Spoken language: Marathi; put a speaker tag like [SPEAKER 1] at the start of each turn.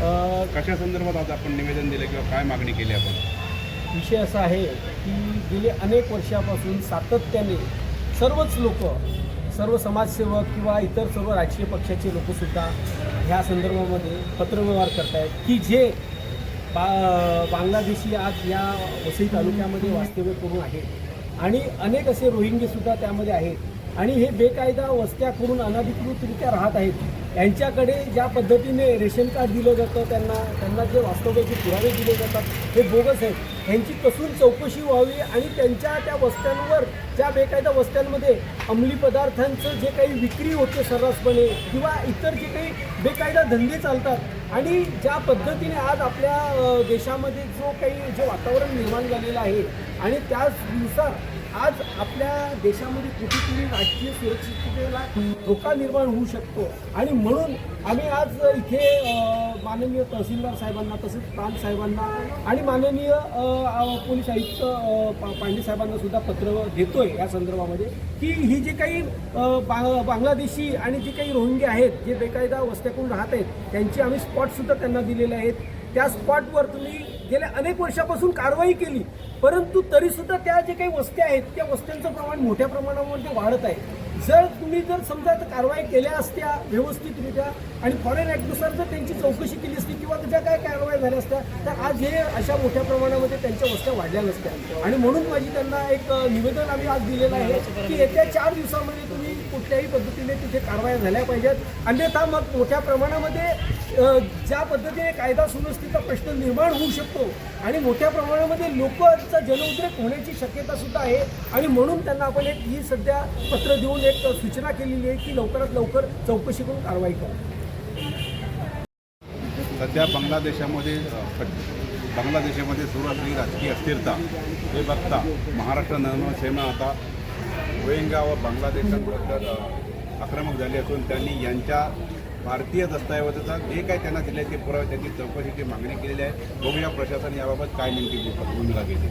[SPEAKER 1] कशा संदर्भात आज आपण निवेदन दिलं किंवा काय मागणी केली आपण?
[SPEAKER 2] विषय असा आहे की गेले अनेक वर्षापासून सातत्याने सर्वच लोक सर्व समाजसेवक किंवा इतर सर्व राजकीय पक्षाचे लोकसुद्धा ह्या संदर्भामध्ये पत्रव्यवहार करत आहेत की जे बा बांगलादेशी आज या वसई तालुक्यामध्ये वास्तव्य करून आहेत. आणि अनेक असे रोहिंगेसुद्धा त्यामध्ये आहेत. आणि हे बेकायदा वस्त्या करून अनधिकृतरित्या राहत आहेत. यांच्याकडे ज्या पद्धतीने रेशन कार्ड दिलं जातं त्यांना त्यांना जे वास्तव्याचे पुरावे दिले जातात हे बोगस आहेत. ह्यांची कसून चौकशी व्हावी आणि त्यांच्या त्या वस्त्यांवर ज्या बेकायदा वस्त्यांमध्ये अंमली पदार्थांचं जे काही विक्री होते सर्रासपणे किंवा इतर जे काही बेकायदा धंदे चालतात आणि ज्या पद्धतीने आज आपल्या देशामध्ये जो काही जे वातावरण निर्माण झालेलं आहे आणि त्याच दिवसात आज आपल्या देशामध्ये कुठेतरी राष्ट्रीय सुरक्षिततेला धोका निर्माण होऊ शकतो. आणि म्हणून आम्ही आज इथे माननीय तहसीलदार साहेबांना तसेच प्रांत साहेबांना आणि माननीय पोलीस आयुक्त पा- पांडे साहेबांना सुद्धा पत्र देतोय या संदर्भामध्ये की ही जी काही बा- बांगलादेशी आणि जी काही रोहिंगे आहेत जे बेकायदा वस्त्याकडून राहत आहेत त्यांची आम्ही स्पॉटसुद्धा त्यांना दिलेले आहेत. त्या स्पॉटवर तुम्ही गेल्या अनेक वर्षापासून कारवाई केली परंतु तरीसुद्धा त्या जे काही वस्त्या आहेत त्या वस्त्यांचं प्रमाण मोठ्या प्रमाणामध्ये वाढत आहे. जर तुम्ही जर समजा तर कारवाई केल्या असत्या व्यवस्थितरित्या आणि फॉरेन ॲक्टनुसार जर त्यांची चौकशी केली असती किंवा त्याच्या काय कारवाई झाल्या असत्या तर आज हे अशा मोठ्या प्रमाणामध्ये त्यांच्या वस्त्या वाढल्या नसत्या. आणि म्हणून माझी त्यांना एक निवेदन आम्ही आज दिलेलं आहे की येत्या चार दिवसामध्ये तुम्ही कुठल्याही पद्धतीने तिथे कारवाया झाल्या पाहिजेत. अन्यथा मग मोठ्या प्रमाणामध्ये ज्या पद्धतीने कायदा सुव्यवस्थेचा प्रश्न निर्माण होऊ शकतो. आणि मोठ्या प्रमाणामध्ये लोकांचा जनउद्रेक होण्याची शक्यता सुद्धा आहे. आणि म्हणून त्यांना आपण एक ही सध्या पत्र देऊन एक सूचना केलेली आहे की लवकरात लवकर चौकशी करून कारवाई करा.
[SPEAKER 1] सध्या बांगलादेशामध्ये बांगलादेशामध्ये सुरू असलेली राजकीय अस्थिरता हे बघता महाराष्ट्र नवसेना आता रोहिंगा व बांगलादेशांबद्दल आक्रमक झाले असून त्यांनी यांच्या भारतीय दस्तऐवजाचा जे काय त्यांना दिले ते पुरावे त्यांची चौकशीची मागणी केलेली आहे. बघूया प्रशासन याबाबत काय नेमकी भूमिका घेते.